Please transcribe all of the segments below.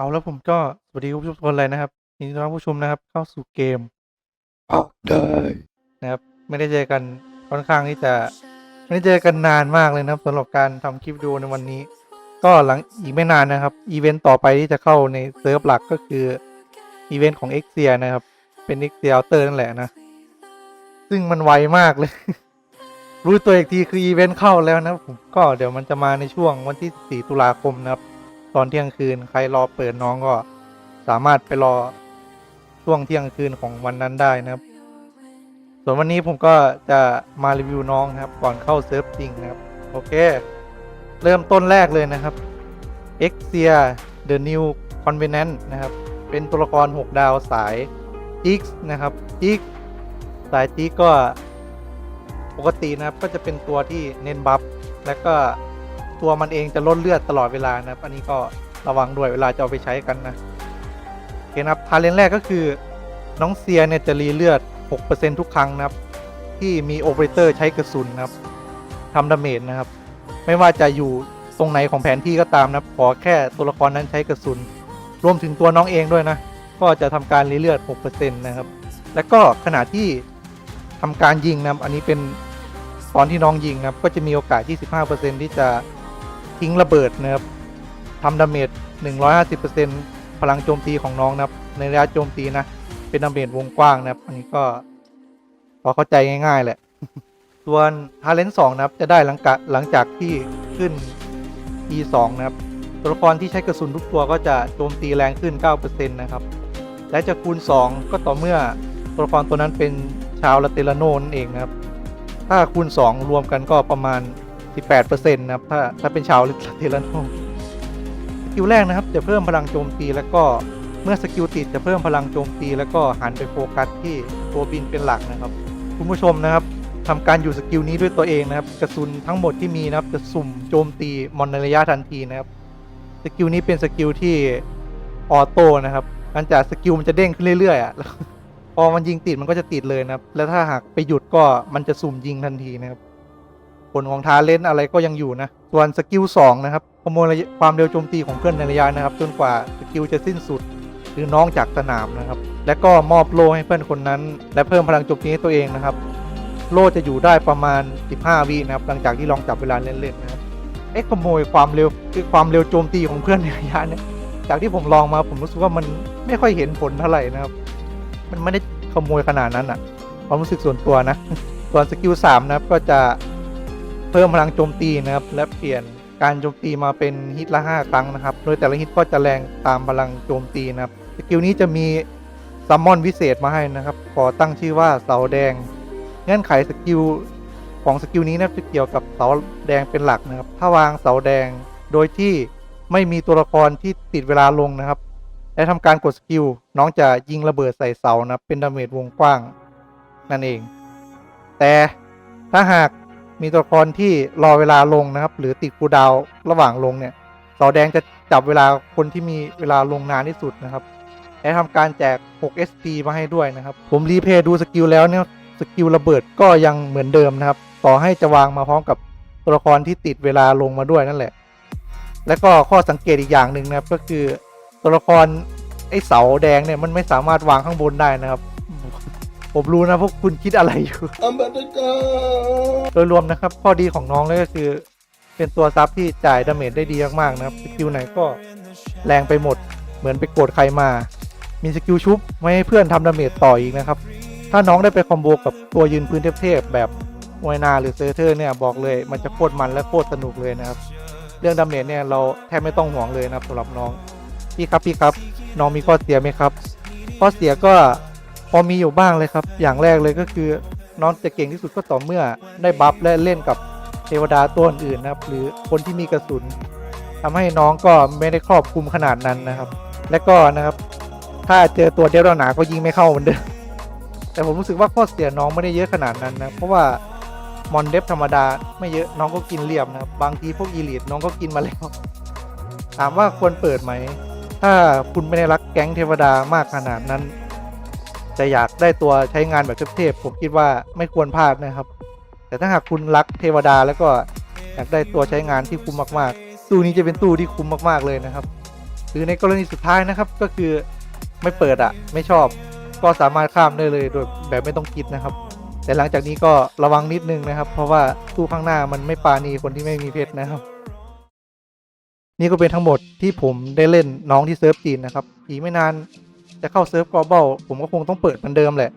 เอาแล้วผมก็สวัสดีผู้ชมทุกคนเลยนะครับยินดีต้อนรับผู้ชมนะครับ เข้าสู่เกมออกได้นะครับ ไม่ได้เจอกันค่อนข้างที่จะไม่ได้เจอกันนานมากเลยนะครับสำหรับการทำคลิปวิดีโอในวันนี้ ก็หลังอีกไม่นานนะครับอีเวนต์ต่อไปที่จะเข้าในเซิร์ฟหลักก็คืออีเวนต์ของ x อ i a นะครับ เป็น x อ i a เตอร์นั่นแหละนะ ซึ่งมันไวมากเลย รู้ตัวอีกทีคืออีเวนต์เข้าแล้วนะผมก็เดี๋ยวมันจะมาในช่วงวันที่ 4 ตุลาคมนะครับ ตอนเที่ยงคืนใครรอเปิดน้องก็สามารถไปรอช่วงเที่ยงคืนของวันนั้นได้นะครับ ส่วนวันนี้ผมก็จะมารีวิวน้องครับ ก่อนเข้าเซิร์ฟจริงนะครับ โอเค เริ่มต้นแรกเลยนะครับ e x i a The New Convenant นะครับ เป็นตัวละคร 6 ดาวสาย X นะครับ X สาย X ก็ปกตินะครับก็จะเป็นตัวที่เน้นบัฟแล้วก็ ตัวมันเองจะลดเลือดตลอดเวลานะอันนี้ก็ระวังด้วยเวลาจะเอาไปใช้กันนะโอเคนะครับทาเลนแรกก็คือน้องเซียเนี่ยจะรีเลือด 6%ทุกครั้งนะครับ ที่มีโอเปอเรเตอร์ใช้กระสุนนะครับทำดาเมจนะครับ ไม่ว่าจะอยู่ตรงไหนของแผนที่ก็ตามนะครับขอแค่ตัวละครนั้นใช้กระสุน รวมถึงตัวน้องเองด้วยนะ ก็จะทำการรีเลือด 6%นะครับ แล้วก็ขณะที่ทำการยิงนะครับอันนี้เป็นตอนที่น้องยิงนะครับก็จะมีโอกาส 25%ที่จะ ทิ้งระเบิดนะครับทำดาเมจ 150%พลังโจมตีของน้องนะครับ ในระยะโจมตีนะ เป็นดาเมจวงกว้างนะครับ อันนี้ก็พอเข้าใจง่ายๆแหละ ส่วนทาเลนต์สองนะครับ จะได้หลังกะหลังจากที่ขึ้น E 2 นะครับ ตัวละครที่ใช้กระสุนทุกตัวก็จะโจมตีแรงขึ้น 9%นะครับ และจะคูณ 2 ก็ต่อเมื่อตัวละครตัวนั้นเป็นชาวลาเตลาโนนั่นเองนะครับ ถ้าคูณ 2 รวมกันก็ประมาณ 18%นะครับ ถ้าถ้าเป็นชาวลาเลาโนสกิลแรกนะครับ จะเพิ่มพลังโจมตีแล้วก็เมื่อสกิลติดจะเพิ่มพลังโจมตีแล้วก็หันไปโฟกัสที่ตัวบินเป็นหลักนะครับ คุณผู้ชมนะครับทำการอยู่สกิลนี้ด้วยตัวเองนะครับ กระสุนทั้งหมดที่มีนะครับ จะสุ่มโจมตีมอนในระยะทันทีนะครับสกิลนี้เป็นสกิลที่ออโต้นะครับหลังจากสกิลมันจะเด้งขึ้นเรื่อยๆอะแล้วพอมันยิงติดมันก็จะติดเลยนะครับ แล้วถ้าหากไปหยุดก็มันจะสุ่มยิงทันทีนะครับ ผลของทาเลนอะไรก็ยังอยู่นะ ส่วนสกิล2นะครับขโมยความเร็วโจมตีของเพื่อนในระยะนะครับ จนกว่าสกิลจะสิ้นสุดหรือน้องจากสนามนะครับ และก็มอบโล่ให้เพื่อนคนนั้น และเพิ่มพลังโจมตีให้ตัวเองนะครับ โล่จะอยู่ได้ประมาณ 15 วินะครับ หลังจากที่ลองจับเวลาเล่นๆนะครับเอ๊ะขโมยความเร็วคือความเร็วโจมตีของเพื่อนในระยะเนี่ยจากที่ผมลองมาผมรู้สึกว่ามันไม่ค่อยเห็นผลเท่าไหร่นะครับ มันไม่ได้ขโมยขนาดนั้นอะความรู้สึกส่วนตัวนะส่วนสกิล3นะครับก็จะ เพิ่มพลังโจมตีนะครับ และเปลี่ยนการโจมตีมาเป็นฮิตละ 5 ครั้งนะครับ โดยแต่ละฮิตก็จะแรงตามพลังโจมตีนะครับสกิลนี้จะมีซัมมอนวิเศษมาให้นะครับ ขอตั้งชื่อว่าเสาแดง เงื่อนไขสกิลของสกิลนี้นะครับจะเกี่ยวกับเสาแดงเป็นหลักนะครับ ถ้าวางเสาแดงโดยที่ไม่มีตัวละครที่ติดเวลาลงนะครับ และทำการกดสกิลน้องจะยิงระเบิดใส่เสานะครับเป็นดาเมจวงกว้างนั่นเอง แต่ถ้าหาก มีตัวละครที่รอเวลาลงนะครับ หรือติดคูดาวระหว่างลงเนี่ยเสาแดงจะจับเวลาคนที่มีเวลาลงนานที่สุดนะครับและทำการแจก 6 SP มาให้ด้วยนะครับ ผมรีเพย์ดูสกิลแล้วเนี่ยสกิลระเบิดก็ยังเหมือนเดิมนะครับ ต่อให้จะวางมาพร้อมกับตัวละครที่ติดเวลาลงมาด้วยนั่นแหละ และก็ข้อสังเกตอีกอย่างหนึ่งนะครับก็คือตัวละครไอ้เสาแดงเนี่ยมันไม่สามารถวางข้างบนได้นะครับ ผมรู้นะพวกคุณคิดอะไรอยู่อัมบัตกาโดยรวมนะครับ ข้อดีของน้องเลยก็คือ เป็นตัวซับที่จ่ายดาเมจได้ดีมากๆนะครับ สกิลไหนก็แรงไปหมด เหมือนไปโกรธใครมา มีสกิลชุบไม่ให้เพื่อนทำดาเมจต่ออีกนะครับ ถ้าน้องได้ไปคอมโบกับตัวยืนพื้นเทพๆแบบมวยนาหรือเซอร์เทอร์เนี่ยบอกเลยมันจะโคตรมันและโคตรสนุกเลยนะครับ เรื่องดาเมจเนี่ยเราแทบไม่ต้องห่วงเลยนะครับสำหรับน้อง พี่ครับพี่ครับ น้องมีข้อเสียไหมครับ ข้อเสียก็ พอมีอยู่บ้างเลยครับ อย่างแรกเลยก็คือน้องจะเก่งที่สุดก็ต่อเมื่อได้บัฟและเล่นกับเทวดาตัวอื่นนะครับ หรือคนที่มีกระสุนทำให้น้องก็ไม่ได้ครอบคลุมขนาดนั้นนะครับ และก็นะครับ ถ้าเจอตัวเดลหนาก็ยิงไม่เข้าเหมือนเดิมแต่ผมรู้สึกว่าข้อเสียน้องไม่ได้เยอะขนาดนั้นนะเพราะว่ามอนเดฟธรรมดาไม่เยอะน้องก็กินเรียบนะครับบางทีพวกอีลิทน้องก็กินมาแล้วถามว่าควรเปิดไหม ถ้าคุณไม่ได้รักแก๊งเทวดามากขนาดนั้น จะอยากได้ตัวใช้งานแบบเทพๆผมคิดว่าไม่ควรพลาดนะครับ แต่ถ้าหากคุณรักเทวดาแล้วก็อยากได้ตัวใช้งานที่คุ้มมากๆ ตู้นี้จะเป็นตู้ที่คุ้มมากๆเลยนะครับ หรือในกรณีสุดท้ายนะครับก็คือไม่เปิดอะไม่ชอบ ก็สามารถข้ามได้เลยโดยแบบไม่ต้องคิดนะครับ แต่หลังจากนี้ก็ระวังนิดนึงนะครับ เพราะว่าตู้ข้างหน้ามันไม่ปาณีคนที่ไม่มีเพชรนะครับนี่ก็เป็นทั้งหมดที่ผมได้เล่นน้องที่เซิร์ฟจีนนะครับ อีกไม่นาน จะเข้าเซิร์ฟกอเบลผมก็คงต้องเปิดเหมือนเดิมแหละ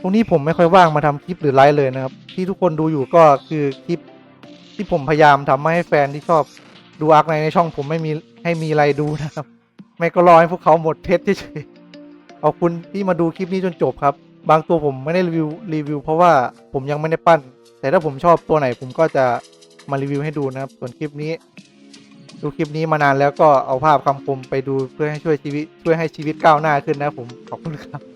ตรงนี้ผมไม่ค่อยว่างมาทำคลิปหรือไลฟ์เลยนะครับ ที่ทุกคนดูอยู่ก็คือคลิปที่ผมพยายามทำให้แฟนที่ชอบดูอาร์คในในช่องผมไม่มีให้มีอะไรดูนะครับ ไม่ก็รอให้พวกเขาหมดเพชรเฉยขอบคุณที่มาดูคลิปนี้จนจบครับ บางตัวผมไม่ได้รีวิวรีวิว เพราะว่าผมยังไม่ได้ปั้น แต่ถ้าผมชอบตัวไหนผมก็จะมารีวิวให้ดูนะครับ ส่วนคลิปนี้ ดูคลิปนี้มานานแล้วก็เอาภาพคำคมไปดูเพื่อให้ช่วยชีวิตช่วยให้ชีวิตก้าวหน้าขึ้นนะผมขอบคุณครับ